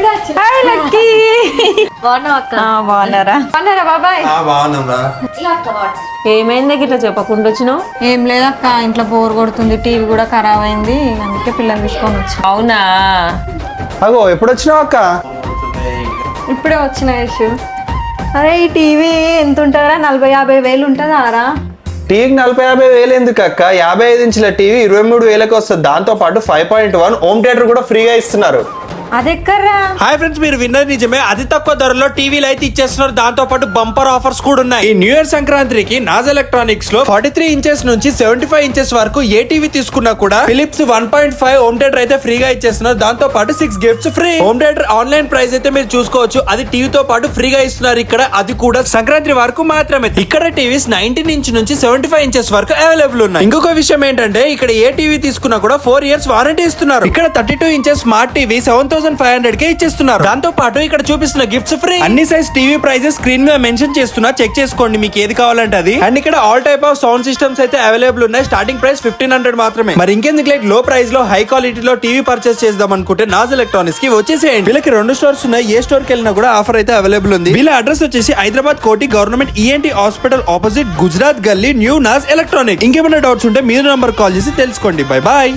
Hi lucky బాగున్నారా? బాగున్నారా బాబాయ్? ఏమైంది ఇట్లా చెప్పకుండా వచ్చినావు? ఏం లేదక్క ఇంట్లో బోర్ కొడుతుంది టీవీ కూడా ఖరాబ్ అయింది అందుకే పిల్లలు తీసుకొని వచ్చి. అవునా? అగో ఎప్పుడు వచ్చినావు అక్క? ఇప్పుడే వచ్చిన యశు. అరే ఈ టీవీ ఎంత ఉంటుందా నలభై యాభై వేలు ఉంటుందా రా టీవీకి నలభై యాభై వేలు ఎందుకు అక్క? యాభై ఐదు ఇంచుల టీవీ ఇరవై మూడు వేలకు వస్తుంది. దాంతో పాటు five point one home theatre కూడా ఫ్రీగా ఇస్తున్నారు. అదెక్కర్రా హాయ్ ఫ్రెండ్స్ మీరు విన్నది నిజమే. అతి తక్కువ ధరలో టీవీలు అయితే ఇచ్చేస్తున్నారు. దాంతో పాటు బంపర్ ఆఫర్స్ కూడా ఉన్నాయి. ఈ న్యూ ఇయర్ సంక్రాంతికి నాజ్ ఎలక్ట్రానిక్స్లో ఫార్టీ త్రీ ఇంచెస్ నుంచి సెవెంటీ ఫైవ్ ఇంచెస్ వరకు ఏ టీవీ తీసుకున్నా కూడా Philips one point five home theatre అయితే ఫ్రీగా ఇచ్చేస్తున్నారు. దాంతో పాటు six gifts free home theatre online price అయితే మీరు చూసుకోవచ్చు. అది టీవీతో పాటు ఫ్రీగా ఇస్తున్నారు ఇక్కడ. అది కూడా సంక్రాంతి వరకు మాత్రమే. ఇక్కడ టీవీస్ నైన్టీన్ ఇంచ్ నుంచి సెవెంటీ ఫైవ్ ఇంచెస్ వరకు అవైలబుల్ ఉన్నాయి. ఇంకొక విషయం ఏంటంటే ఇక్కడ ఏ టీవీ తీసుకున్నా కూడా ఫోర్ ఇయర్స్ వారంటీ ఇస్తున్నారు. ఇక్కడ thirty two inches smart TV seven thousand five hundred కే ఇచ్చేస్తున్నారు. దాంతో పాటు ఇక్కడ చూపిస్తున్న గిఫ్ట్స్ ఫ్రీ అన్ని సైజ్ టీవీ ప్రైజెస్ స్క్రీన్ మీద మెన్షన్ చేస్తున్నా. చెక్ చేసుకోండి మీకు ఏది కావాలంటే అది. అండ్ ఇక్కడ all type of sound systems అయితే అవైలబుల్ ఉన్నాయి. స్టార్టింగ్ ప్రైస్ ఫిఫ్టీన్ హండ్రెడ్ మాత్రమే. మరి ఇంకెందుకు లైక్లో ప్రైస్లో హై క్వాలిటీలో టీవీ పర్చేస్ చేద్దాం అనుకుంటే నాజ్ ఎలక్ట్రానిక్స్కి వచ్చేసేయండి. వీళ్ళకి రెండు స్టోర్స్ ఉన్నాయి. ఏ స్టోర్కి వెళ్ళినా కూడా ఆఫర్ అయితే అవైలబుల్ ఉంది. వీళ్ళ అడ్రస్ వచ్చేసి Hyderabad Koti government ENT hospital opposite Gujarat Galli new Naaz electronic ఇంకేమైనా డౌట్స్ ఉంటే మీరు నంబర్ కాల్ చేసి తెలుసుకోండి. Bye bye